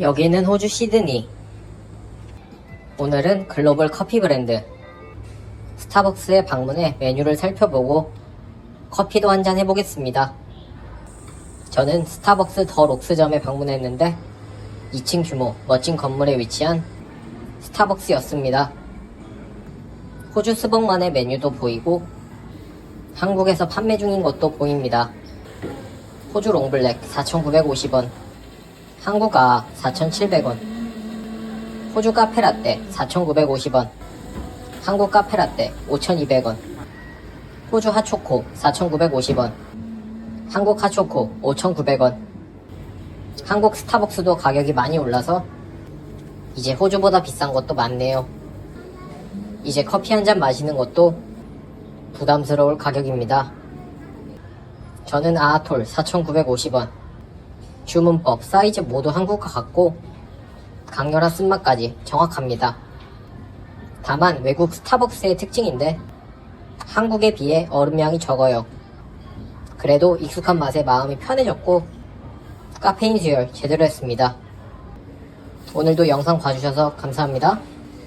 여기는 호주 시드니. 오늘은 글로벌 커피 브랜드 스타벅스에 방문해 메뉴를 살펴보고 커피도 한 잔 해보겠습니다. 저는 스타벅스 더 록스점에 방문했는데 2층 규모 멋진 건물에 위치한 스타벅스였습니다. 호주 스벅만의 메뉴도 보이고 한국에서 판매 중인 것도 보입니다. 호주 롱블랙 4,950원, 아 4,700원, 호주 카페라떼 4,950원, 한국 카페라떼 5,200원, 호주 핫초코 4,950원, 한국 핫초코 5,900원, 한국 스타벅스도 가격이 많이 올라서 이제 호주보다 비싼 것도 많네요. 이제 커피 한 잔 마시는 것도 부담스러울 가격입니다. 저는 아아톨 4,950원. 주문법, 사이즈 모두 한국과 같고 강렬한 쓴맛까지 정확합니다. 다만 외국 스타벅스의 특징인데 한국에 비해 얼음량이 적어요. 그래도 익숙한 맛에 마음이 편해졌고 카페인 수혈 제대로 했습니다. 오늘도 영상 봐주셔서 감사합니다.